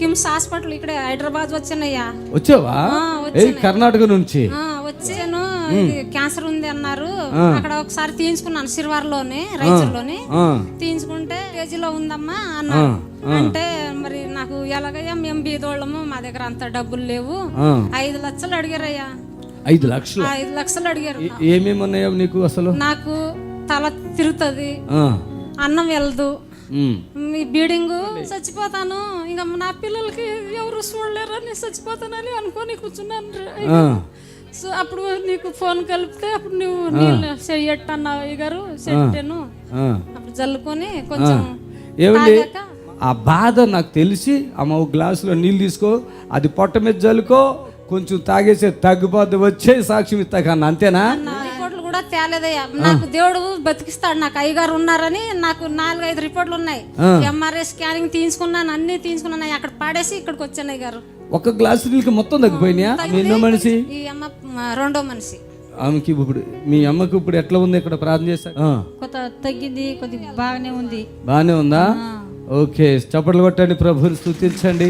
KIMS hospital ఇక్కడ హైదరాబాద్ వచ్చానయ్యా. వచ్చావా? కర్ణాటక నుంచి. వచ్చాను. క్యాన్సర్ ఉంది అన్నారు. అక్కడ ఒకసారి తీయించుకున్నాను సిరివారలోని రైచూర్లోని. తీయించుకుంటే కేజీలో ఉందమ్మా అన్నారు అంటే మరి నాకు ఎలాగయ్యా మేము బీదోళ్ళము మా దగ్గర అంత డబ్బులు లేవు. ఐదు లక్షలు అడిగారయ్యా. ఐదు లక్షలు? ఐదు లక్షలు అడిగారు. ఏమేమి ఉన్నాయో నీకు అసలు? నాకు తల తిరుగుతుంది అన్నం వెళ్ళదు మీ బీడింగ్ చచ్చిపోతాను. ఇంకా నా పిల్లలకి ఎవరు చూడలేరని చచ్చిపోతానని అనుకొని కూర్చున్నాను సో అప్పుడు నీకు ఫోన్ కలిపితే అప్పుడు నువ్వు నీళ్ళు చెయ్యట్టు అన్నావు గారు చెట్టాను. అప్పుడు జల్లుకొని కొంచెం ఏమండి? ఆ బాధ నాకు తెలిసి అమ్మ ఒక గ్లాసులో నీళ్ళు తీసుకో అది పొట్ట మీద జల్లుకో కొంచెం తాగేసే తగ్గిపోద్ది వచ్చే సాక్ష్యం ఇస్తా కన్నా అంతేనా? కూడా తేలేదయ్యా. నాకు దేవుడు బతికిస్తాడు నాకు అయ్యగారు ఉన్నారని నాకు నాలుగైదు రిపోర్ట్లు ఉన్నాయి. ఎంఆర్ఐ స్కానింగ్ తీసుకున్నాను అన్ని తీసుకున్నాను అక్కడ పాడేసి ఇక్కడికి వచ్చాను అయ్యగారు. ఒక గ్లాసు నీళ్ళకి మొత్తం తగ్గిపోయినాయా? మీ ఎన్నో మనిషి? ఈ అమ్మ రెండో మనిషి. ఆమెకి ఇప్పుడు మీ అమ్మకి ఇప్పుడు ఎట్లా ఉంది? ఇక్కడ ప్రార్థన చేస్తా కొత్త తగ్గింది కొద్దిగా బాగానే ఉంది. బాగానే ఉందా? ఓకే చప్పట్లు కొట్టండి ప్రభుని స్థుతించండి.